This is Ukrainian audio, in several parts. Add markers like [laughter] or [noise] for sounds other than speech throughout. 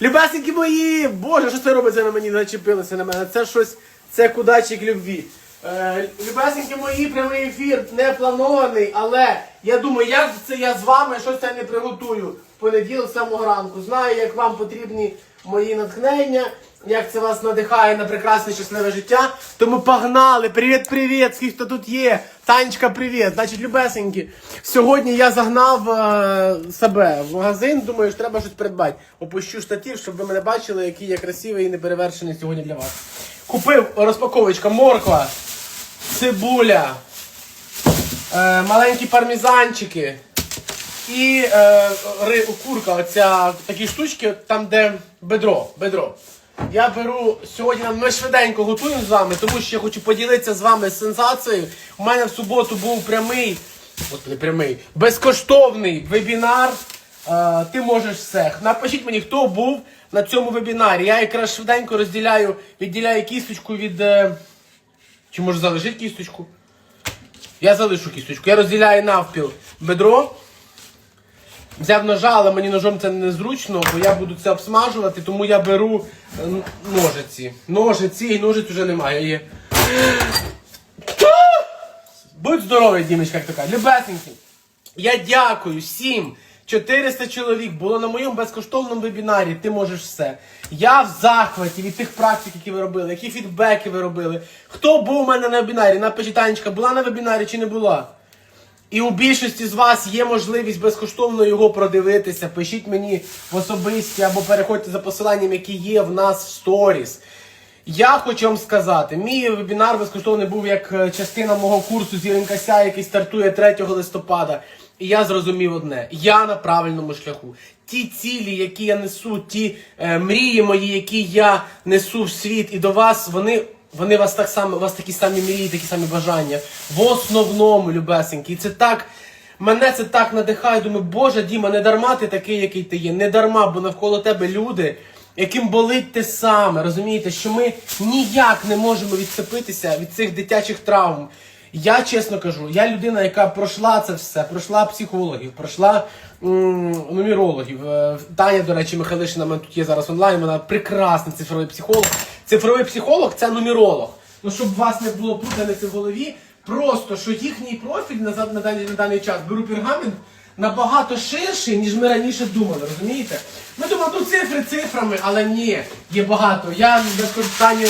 Любесенькі мої! Боже, що це робиться на мені? Зачепилося на мене. Це щось, це кудачик любві. Е, мої, прямий ефір не планований, але я думаю, як це я з вами щось це не приготую в понеділок з самого ранку. Знаю, як вам потрібні мої натхнення, як це вас надихає на прекрасне щасливе життя. Тому погнали! Привіт, привіт! Всі, хто тут є! Танечка, привіт! Значить, любесенькі, сьогодні я загнав е, себе в магазин, думаю, що треба щось придбати. Опущу штатів, щоб ви мене бачили, який я красивий і неперевершений сьогодні для вас. Купив розпаковочка морква, цибуля, е, маленькі пармізанчики і е, ри, курка, оця такі штучки, там де бедро. бедро. Я беру сьогодні ми швиденько готуємо з вами, тому що я хочу поділитися з вами сенсацією. У мене в суботу був прямий, господи, прямий, безкоштовний вебінар. Е, ти можеш все. Напишіть мені, хто був на цьому вебінарі. Я якраз швиденько розділяю, відділяю кісточку від. е, чи може залишити кісточку? Я залишу кісточку. Я розділяю навпіл бедро. Взяв ножа, але мені ножом це незручно, бо я буду це обсмажувати, тому я беру е, ножиці. Ножиці і ножиць вже немає. Будь здоровий, Дімочка, як така. Любесенький. Я дякую всім. 400 чоловік було на моєму безкоштовному вебінарі. Ти можеш все. Я в захваті від тих практик, які ви робили, які фідбеки ви робили. Хто був у мене на вебінарі? Напишіть, Танечка, була на вебінарі чи не була? І у більшості з вас є можливість безкоштовно його продивитися. Пишіть мені в особисті або переходьте за посиланням, які є в нас в сторіс. Я хочу вам сказати, мій вебінар безкоштовний був як е, частина мого курсу Зіленька Ся, який стартує 3 листопада. І я зрозумів одне: я на правильному шляху. Ті цілі, які я несу, ті е, мрії мої, які я несу в світ і до вас, вони вони вас так само, вас такі самі мрії, такі самі бажання. В основному, любесенькі. І це так. Мене це так надихає. Думаю, Боже, Діма, не дарма ти такий, який ти є. Не дарма, бо навколо тебе люди, яким болить те саме. Розумієте, що ми ніяк не можемо відцепитися від цих дитячих травм. Я чесно кажу, я людина, яка пройшла це все, пройшла психологів, пройшла м, нумерологів. Е, Таня, до речі, Михайлишина, мене тут є зараз онлайн, вона прекрасний цифровий психолог. Цифровий психолог це нумеролог. Ну, щоб у вас не було плутаниці в голові, просто що їхній профіль на, за- на, даний, на даний час беру пергамент набагато ширший, ніж ми раніше думали, розумієте? Ми думали, ну цифри цифрами, але ні, є багато. Я безкоштовні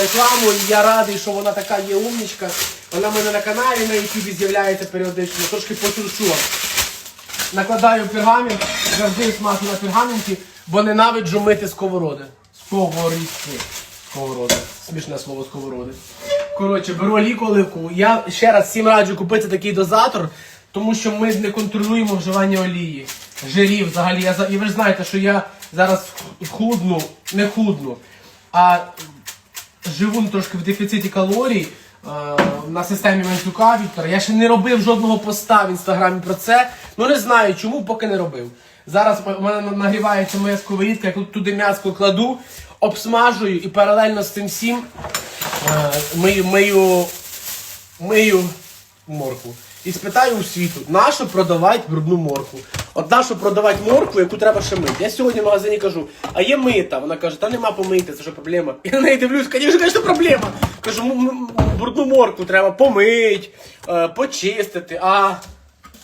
рекламу, і я радий, що вона така є умнічка. Вона в мене на каналі на ютубі з'являється періодично, трошки потручу. Накладаю пергамент, завжди смажу на пергаменті, бо ненавиджу мити сковороди. Сковорідки. Сковороди. Смішне слово сковороди. Коротше, беру олійку оливку. Я ще раз всім раджу купити такий дозатор, тому що ми не контролюємо вживання олії. Жирів взагалі. Я, і ви ж знаєте, що я зараз худну, не худну, а живу трошки в дефіциті калорій е, на системі Менцюка Віктора. Я ще не робив жодного поста в інстаграмі про це. Ну не знаю чому, поки не робив. Зараз у мене нагрівається моя сковорідка, я туди м'яско кладу, обсмажую і паралельно з цим всім е, мию, мию, мию моркву. І спитаю у світу, нащо продавати брудну моркву? От нащо продавати моркву, яку треба ще мити. Я сьогодні в магазині кажу, а є мита. Вона каже, та нема помити, це що проблема. [laughs] Я на неї дивлюсь, звісно, звісно, проблема. Кажу, «М- м- брудну моркву треба помити, е, почистити. А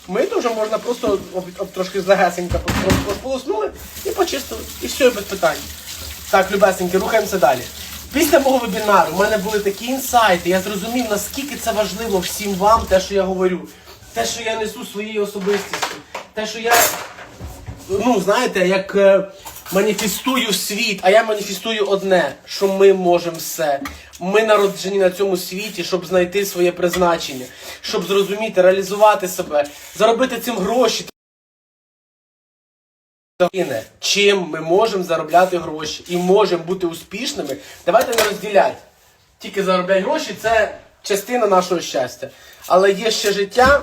мити вже можна просто об, об, трошки загесенько сполоснули і почистили. І все, без питань. Так, любесеньки, рухаємося далі. Після мого вебінару у мене були такі інсайти. Я зрозумів, наскільки це важливо всім вам, те, що я говорю, те, що я несу своєю особистістю, те, що я, ну, знаєте, як е, маніфестую світ, а я маніфестую одне, що ми можемо все. Ми народжені на цьому світі, щоб знайти своє призначення, щоб зрозуміти, реалізувати себе, заробити цим гроші. Єдине, Чим ми можемо заробляти гроші і можемо бути успішними, давайте не розділяти. Тільки заробляти гроші це частина нашого щастя. Але є ще життя,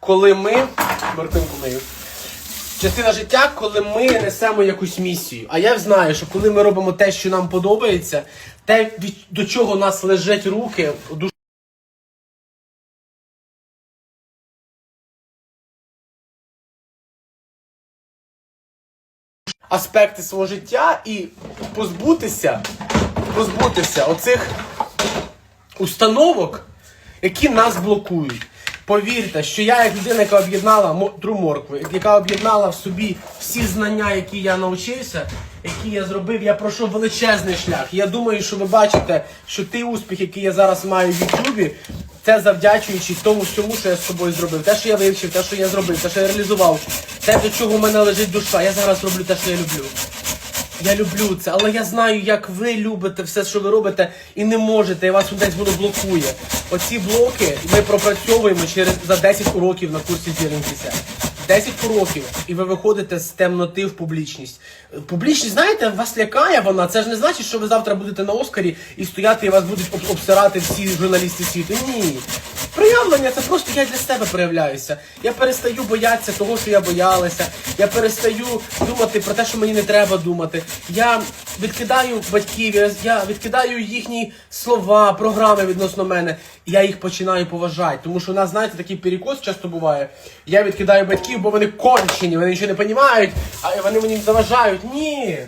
коли ми. Моркинку мию. Частина життя, коли ми несемо якусь місію. А я знаю, що коли ми робимо те, що нам подобається, те, до чого нас лежать руки, аспекти свого життя і позбутися, позбутися оцих установок, які нас блокують. Повірте, що я як людина, яка об'єднала мудру моркву, яка об'єднала в собі всі знання, які я навчився, які я зробив, я пройшов величезний шлях. Я думаю, що ви бачите, що той успіх, який я зараз маю в Ютубі, це завдячуючи тому всьому, що я з собою зробив. Те, що я вивчив, те, що я зробив, те, що я реалізував, те, до чого в мене лежить душа. Я зараз роблю те, що я люблю. Я люблю це, але я знаю, як ви любите все, що ви робите, і не можете, і вас десь воно блокує. Оці блоки ми пропрацьовуємо через за 10 уроків на курсі Зірінкіся. 10 кроків, і ви виходите з темноти в публічність. Публічність, знаєте, вас лякає вона. Це ж не значить, що ви завтра будете на Оскарі і стояти, і вас будуть обсирати всі журналісти світу. Ні. Проявлення це просто я для себе проявляюся. Я перестаю боятися того, що я боялася. Я перестаю думати про те, що мені не треба думати. Я відкидаю батьків, я- відкидаю їхні слова, програми відносно мене. І я їх починаю поважати. Тому що у нас, знаєте, такий перекос часто буває. Я відкидаю батьків, бо вони кончені, вони нічого не розуміють, а вони мені заважають. Ні.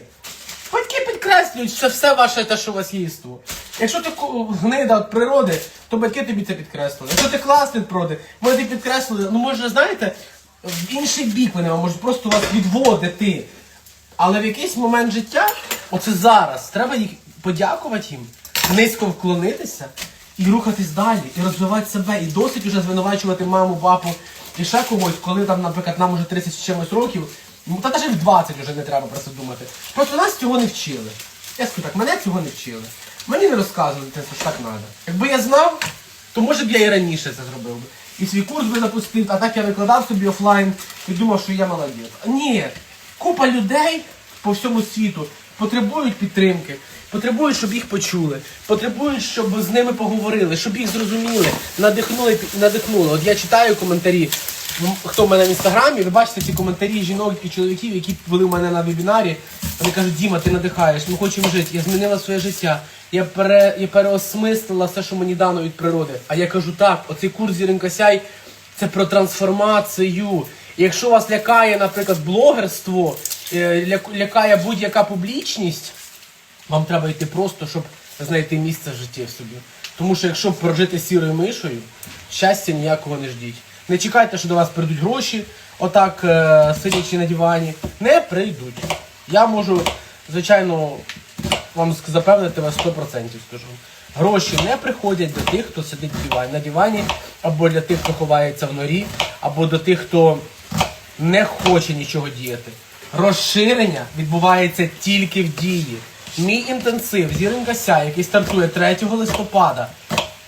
Батьки підкреслюють, що все ваше те, що у вас єство. Якщо ти гнида від природи, то батьки тобі це підкреслили. Якщо ти класний від природи, вони тобі підкреслили, ну може, знаєте, в інший бік вони можуть просто вас відводити. Але в якийсь момент життя, оце зараз, треба їх подякувати їм, низько вклонитися і рухатись далі, і розвивати себе. І досить уже звинувачувати маму, папу і ще когось, коли там, наприклад, нам уже 30 з чимось років, ну та навіть в 20 вже не треба про це думати. Просто нас цього не вчили. Я скажу так, мене цього не вчили. Мені не розказували, що так треба. Якби я знав, то може б я і раніше це зробив би. І свій курс би запустив, а так я викладав собі офлайн і думав, що я молодець. Ні, купа людей по всьому світу потребують підтримки, потребують, щоб їх почули, потребують, щоб з ними поговорили, щоб їх зрозуміли, надихнули надихнули. От я читаю коментарі. Ну, Хто в мене в інстаграмі, ви бачите ці коментарі жінок і чоловіків, які були в мене на вебінарі. Вони кажуть, Діма, ти надихаєш, ми хочемо жити. Я змінила своє життя. Я пере, я переосмислила все, що мені дано від природи. А я кажу, так, оцей курс Зіринка Сяй це про трансформацію. І Якщо вас лякає, наприклад, блогерство, е, лякає будь-яка публічність, вам треба йти просто, щоб знайти місце в житті в собі. Тому що якщо прожити сірою мишою, щастя ніякого не ждіть. Не чекайте, що до вас прийдуть гроші, отак е, сидячи на дивані. Не прийдуть. Я можу, звичайно, вам запевнити вас 100% скажу. Гроші не приходять до тих, хто сидить на дивані, або для тих, хто ховається в норі, або до тих, хто не хоче нічого діяти. Розширення відбувається тільки в дії. Мій інтенсив Зіринка Сяй, який стартує 3 листопада,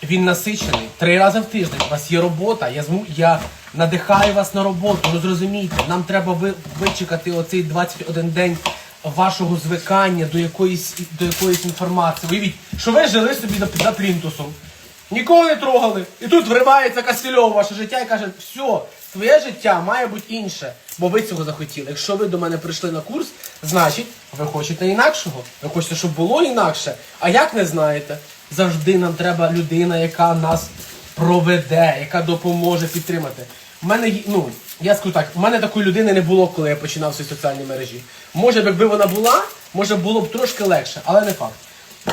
він насичений три рази в тиждень. У вас є робота. Я зму я надихаю вас на роботу. Ну зрозумійте, нам треба ви, вичекати оцей 21 день вашого звикання до якоїсь до якоїсь інформації. Уявіть, що ви жили собі за, за плінтусом. Нікого не трогали. І тут вривається Кастельов в ваше життя і каже, все, твоє життя має бути інше, бо ви цього захотіли. Якщо ви до мене прийшли на курс, значить ви хочете інакшого. Ви хочете, щоб було інакше. А як не знаєте, завжди нам треба людина, яка нас проведе, яка допоможе підтримати. У мене ну, я скажу так, у мене такої людини не було, коли я починав свої соціальні мережі. Може, б, якби вона була, може було б трошки легше, але не факт.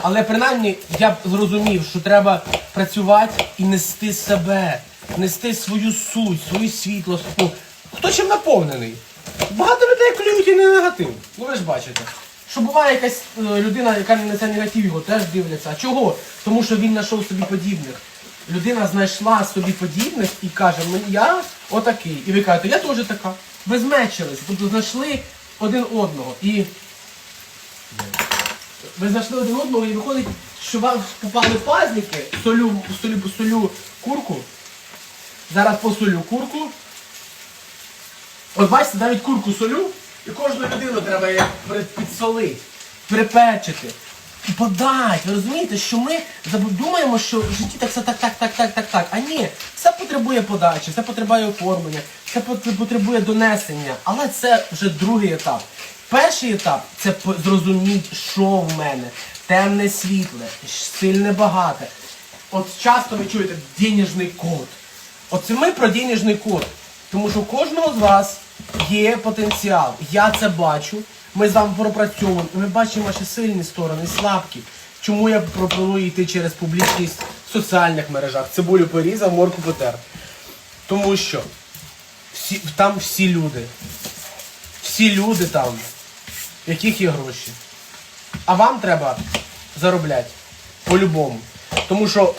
Але принаймні я б зрозумів, що треба працювати і нести себе, нести свою суть, свою світло. Ну, хто чим наповнений? Багато людей клюють і не негатив. Ну ви ж бачите. Що буває якась е, людина, яка не несе негатив, його теж дивляться. А чого? Тому що він знайшов собі подібних. Людина знайшла собі подібних і каже, «Мені- я отакий. І ви кажете, я теж така. Ви змечилися, тобто знайшли один одного. І ви знайшли один одного і виходить, що вам попали пазники, солю, солю, солю курку. Зараз посолю курку. От бачите, навіть курку солю, і кожну людину треба як підсолити, припечити. І подати. Ви розумієте, що ми думаємо, що в житті так все так, так, так, так, так, так. А ні, все потребує подачі, все потребує оформлення, все потребує донесення. Але це вже другий етап. Перший етап це зрозуміть, що в мене. Темне світле, сильне багате. От часто ви чуєте денежний код. Оце ми про денежний код. Тому що у кожного з вас є потенціал. Я це бачу. Ми з вами пропрацьовуємо, ми бачимо ваші сильні сторони, слабкі. Чому я пропоную йти через публічність в соціальних мережах? Цибулю порізав, морку потер. Тому що всі, там всі люди. Всі люди там, в яких є гроші. А вам треба заробляти по-любому. Тому що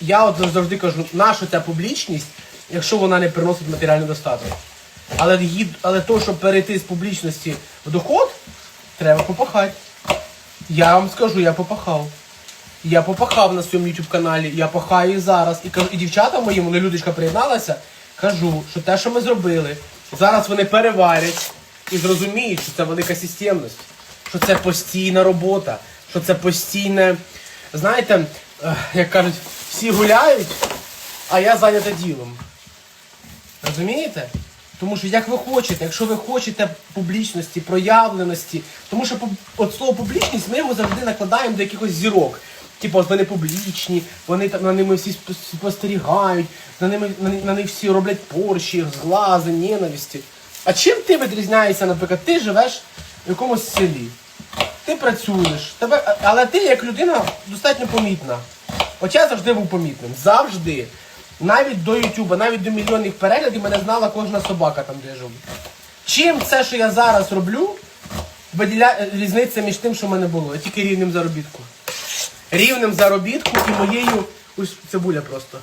я от завжди кажу, наша ця публічність, якщо вона не приносить матеріальний достаток. Але, але то, щоб перейти з публічності в доход, треба попахати. Я вам скажу, я попахав. Я попахав на своєму YouTube каналі, я пахаю і зараз. І кажу, і дівчата моїм, вони людочка приєдналася, кажу, що те, що ми зробили, зараз вони переварять і зрозуміють, що це велика системність, що це постійна робота, що це постійне. Знаєте, як кажуть, всі гуляють, а я зайнята ділом. Розумієте? Тому що як ви хочете, якщо ви хочете публічності, проявленості, тому що от слово публічність ми його завжди накладаємо до якихось зірок. Типу, вони публічні, вони там на ними всі спостерігають, на ними на, на них всі роблять порші, зглази, ненависті. А чим ти відрізняєшся, наприклад, ти живеш в якомусь селі, ти працюєш, тебе, але ти як людина достатньо помітна. От я завжди був помітним. Завжди. Навіть до Ютуба, навіть до мільйонних переглядів мене знала кожна собака там, де я живу. Чим це, що я зараз роблю, виділя... різниця між тим, що в мене було, а тільки рівнем заробітку. Рівнем заробітку і моєю. Ось цибуля просто.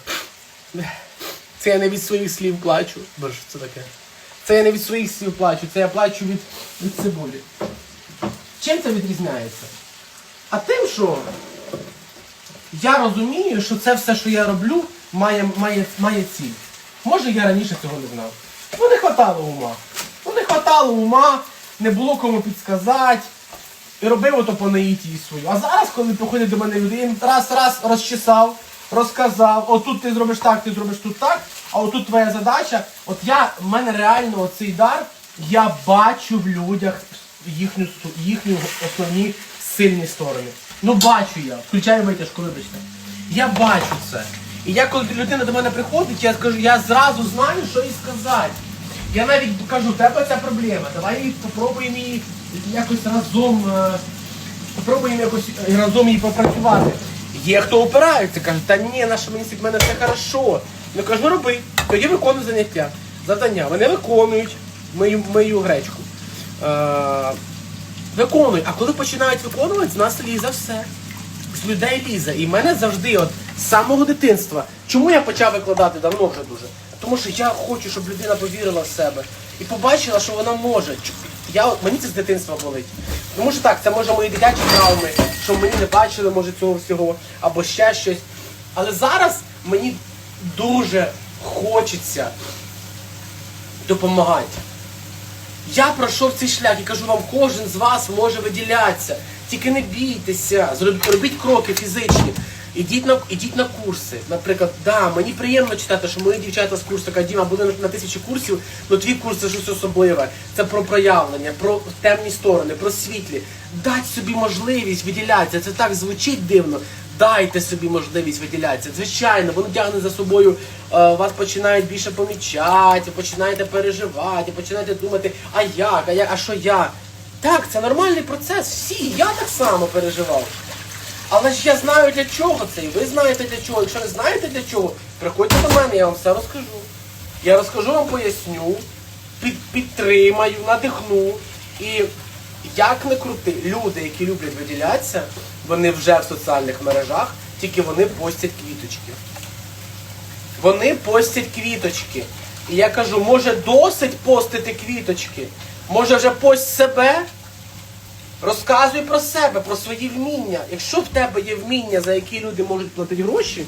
Це я не від своїх слів плачу. Боже, це таке? Це я не від своїх слів плачу, це я плачу від, від цибулі. Чим це відрізняється? А тим, що я розумію, що це все, що я роблю, має, має, має ціль. Може, я раніше цього не знав. Ну, не хватало ума. Ну, не хватало ума, не було кому підсказати. І робив ото по наїтії свою. А зараз, коли приходять до мене люди, я раз-раз розчесав, розказав, отут ти зробиш так, ти зробиш тут так, а отут твоя задача. От я, в мене реально оцей дар, я бачу в людях їхню, їхню основні сильні сторони. Ну бачу я, включаю витяжку, вибачте. Я бачу це. І я, коли людина до мене приходить, я скажу, я зразу знаю, що їй сказати. Я навіть кажу, в тебе ця проблема, давай її попробуємо її якось разом, е, попробуємо якось е, разом її попрацювати. Є хто опирається, каже, та ні, наше мені в мене все хорошо. Я кажу, ну роби, тоді виконуй заняття. Завдання. Вони виконують мою, мою гречку. Виконують. А коли починають виконувати, з нас лізе все. З людей лізе. І в мене завжди, от з самого дитинства. Чому я почав викладати давно вже дуже? Тому що я хочу, щоб людина повірила в себе і побачила, що вона може. Я, от- мені це з дитинства болить. Тому що так, це може мої дитячі травми, що мені не бачили, може, цього всього, або ще щось. Але зараз мені дуже хочеться допомагати. Я пройшов цей шлях і кажу вам, кожен з вас може виділятися. Тільки не бійтеся, робіть кроки фізичні. Ідіть на, ідіть на курси. Наприклад, да, мені приємно читати, що мої дівчата з курсу Діма, буде на, на тисячі курсів, але твій курс це щось особливе. Це про проявлення, про темні сторони, про світлі. Дайте собі можливість виділятися. Це так звучить дивно. Дайте собі можливість виділятися. Звичайно, воно тягне за собою, е, вас починають більше помічати, починаєте переживати, починаєте думати, а як, а як, а що я? Так, це нормальний процес. Всі, я так само переживав. Але ж я знаю для чого це, і ви знаєте для чого. Якщо не знаєте для чого, приходьте до мене, я вам все розкажу. Я розкажу вам, поясню, під, підтримаю, надихну. І як не крути, люди, які люблять виділятися, вони вже в соціальних мережах, тільки вони постять квіточки. Вони постять квіточки. І я кажу, може досить постити квіточки? Може вже пость себе? Розказуй про себе, про свої вміння. Якщо в тебе є вміння, за які люди можуть платити гроші,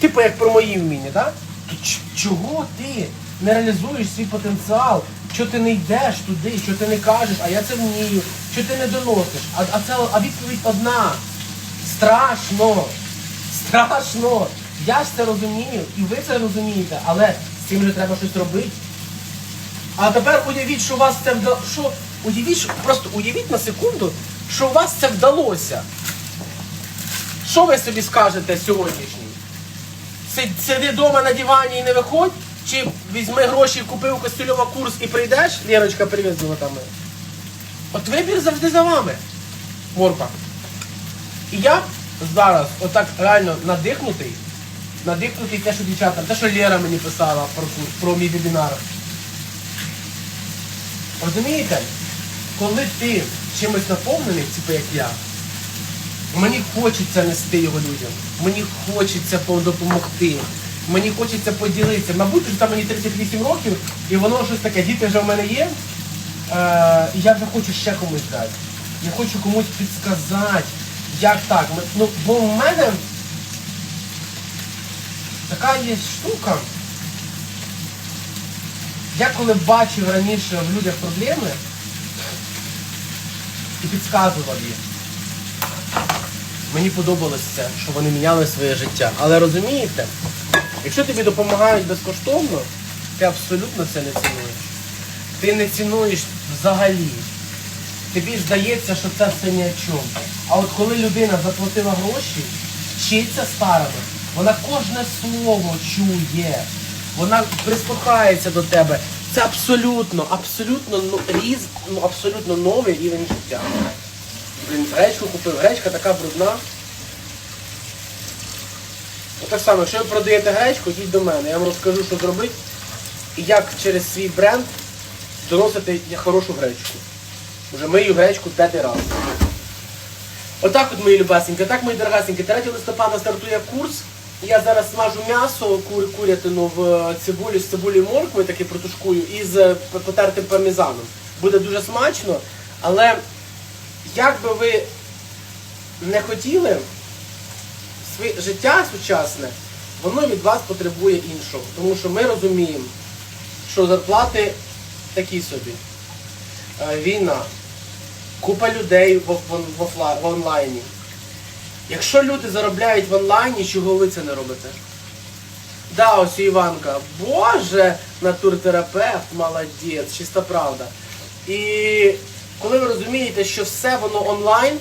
типу як про мої вміння, так? то чого ти не реалізуєш свій потенціал? Чого ти не йдеш туди, що ти не кажеш, а я це вмію, що ти не доносиш? А, а, це, а відповідь одна. Страшно. Страшно. Я ж це розумію, і ви це розумієте, але з цим же треба щось робити. А тепер уявіть, що у вас це вдалося. Що уявіть, що просто уявіть на секунду, що у вас це вдалося. Що ви собі скажете сьогоднішній? Сиди вдома на дивані і не виходь? Чи візьми гроші, купи у Костюльова курс і прийдеш? Лєрочка, привіт, золота моя. От вибір завжди за вами. Морква. І я зараз отак реально надихнутий, надихнутий те, що дівчата, те, що Лера мені писала про, курс, про мій вебінар. Розумієте? Коли ти чимось наповнений, типу як я, мені хочеться нести його людям. Мені хочеться допомогти. Мені хочеться поділитися. Мабуть, вже там мені 38 років, і воно щось таке, діти вже в мене є. Е, і я вже хочу ще комусь дати. Я хочу комусь підсказати, як так. Ну, бо в мене така є штука. Я коли бачив раніше в людях проблеми і підказував їм. Мені подобалось це, що вони міняли своє життя. Але розумієте, якщо тобі допомагають безкоштовно, ти абсолютно це не цінуєш. Ти не цінуєш взагалі. Тобі здається, що це все ні о чому. А от коли людина заплатила гроші, вчиться старими, вона кожне слово чує, вона прислухається до тебе. Це абсолютно, абсолютно ну, різ, ну, абсолютно новий рівень життя. Блін, гречку купив. Гречка така брудна. Отак само, якщо ви продаєте гречку, йдіть до мене. Я вам розкажу, що зробити і як через свій бренд доносити хорошу гречку. Вже мию гречку п'ятий раз. Отак от мої любасенькі, так мої дорогасенькі. 3 листопада стартує курс. Я зараз смажу м'ясо, кур, курятину в цибулі з цибулі моркви, таки протушкую, і з потертим пармезаном. Буде дуже смачно, але як би ви не хотіли, життя сучасне, воно від вас потребує іншого. Тому що ми розуміємо, що зарплати такі собі. Е, Війна, купа людей в, в, в, онлайні. Якщо люди заробляють в онлайні, чого ви це не робите? Да, ось Іванка. Боже, натуртерапевт, молодець, чиста правда. І коли ви розумієте, що все воно онлайн,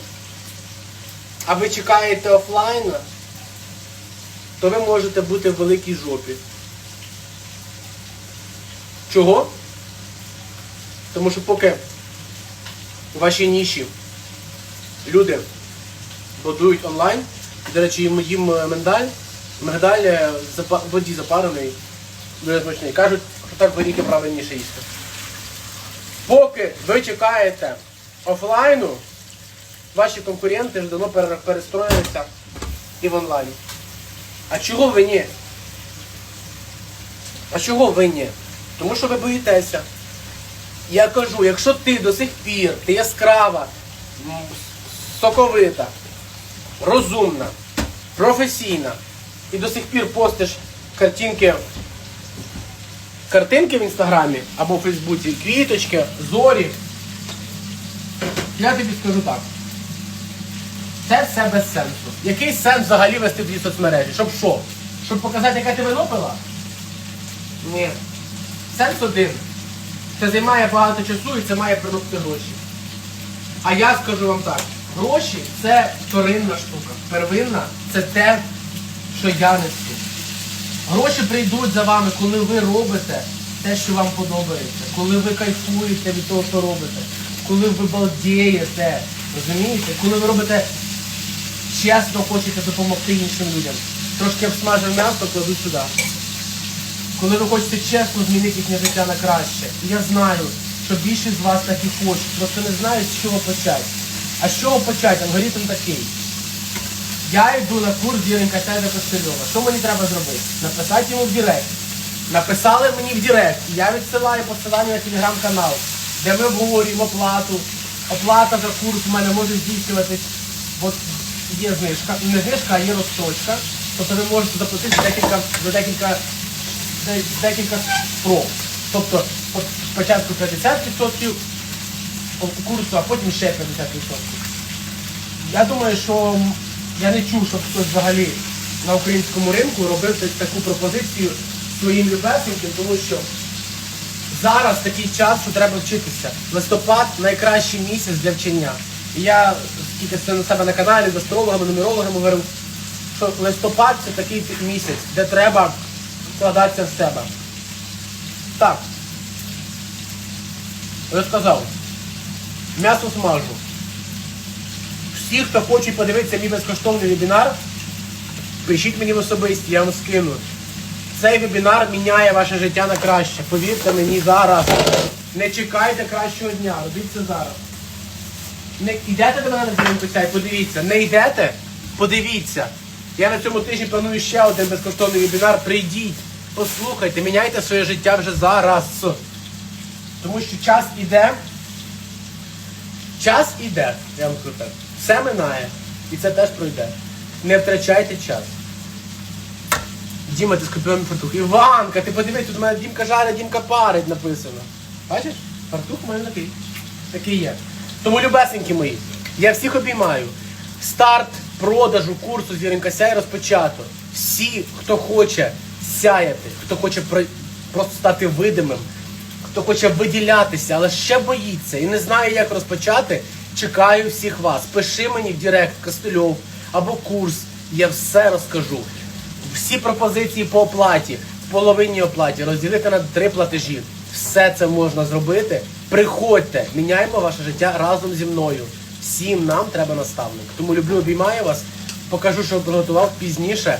а ви чекаєте офлайна, то ви можете бути в великій жопі. Чого? Тому що поки у вашій ніші люди будують онлайн, до речі, їм, їм е, миндаль, мигдаль е, в воді запарений, дуже смачний. Кажуть, що так горіхи правильніше їсти. Поки ви чекаєте офлайну, ваші конкуренти вже давно перестроїлися і в онлайні. А чого ви ні? А чого ви ні? Тому що ви боїтеся. Я кажу, якщо ти до сих пір, ти яскрава, соковита, розумна, професійна, і до сих пір постиш картинки, картинки в інстаграмі або в Фейсбуці, квіточки, зорі, я тобі скажу так. Це все без сенсу. Який сенс взагалі вести дві соцмережі? Щоб що? Щоб показати, яка ти вино пила? Ні. Сенс один. Це займає багато часу і це має приносити гроші. А я скажу вам так, гроші це вторинна штука. Первинна це те, що я несу. Гроші прийдуть за вами, коли ви робите те, що вам подобається, коли ви кайфуєте від того, що робите, коли ви балдієте, розумієте? Коли ви робите чесно хочете допомогти іншим людям. Трошки обсмажив м'ясо, кладу сюди. Коли ви хочете чесно змінити їхнє життя на краще. Я знаю, що більшість з вас так і хочуть, просто не знають, з чого почати. А з чого почати? Алгоритм такий. Я йду на курс Діленька Сяйда Костельова. Що мені треба зробити? Написати йому в Директ. Написали мені в Директ. І я відсилаю посилання на телеграм-канал, де ми обговорюємо оплату. Оплата за курс у мене може здійснюватись. Є знижка, не знижка, а є розстрочка. Тобто ви можете заплатити декілька, за декілька, де- декілька спроб. Тобто спочатку 50% курсу, а потім ще 50%. Я думаю, що я не чув, щоб хтось взагалі на українському ринку робив таку пропозицію своїм любесеньким, тому що зараз такий час, що треба вчитися. Листопад найкращий місяць для вчення. Я скільки це на себе на каналі, з астрологами, нумерологами говорив, що листопад це такий місяць, де треба вкладатися в себе. Так. Я сказав. М'ясо смажу. Всі, хто хоче подивитися мій безкоштовний вебінар, пишіть мені в особисті, я вам скину. Цей вебінар міняє ваше життя на краще. Повірте мені зараз. Не чекайте кращого дня, робіть це зараз. Не йдете до мене на дзвінку сяй, подивіться. Не йдете? Подивіться. Я на цьому тижні планую ще один безкоштовний вебінар. Прийдіть, послухайте, міняйте своє життя вже зараз. Тому що час іде. Час іде, я вам скажу так. Все минає. І це теж пройде. Не втрачайте час. Діма, ти з фартух. Іванка, ти подивись, тут у мене Дімка жарить, Дімка парить написано. Бачиш? Фартух у мене такий. Такий є. Тому, любесенькі мої, я всіх обіймаю. Старт продажу курсу Зіринка Сяй розпочато. Всі, хто хоче сяяти, хто хоче про- просто стати видимим, хто хоче виділятися, але ще боїться і не знає, як розпочати, чекаю всіх вас. Пиши мені в Директ, Костельов або курс, я все розкажу. Всі пропозиції по оплаті, в половинній оплаті, розділити на три платежі. Все це можна зробити. Приходьте, міняємо ваше життя разом зі мною. Всім нам треба наставник. Тому люблю, обіймаю вас. Покажу, що приготував пізніше.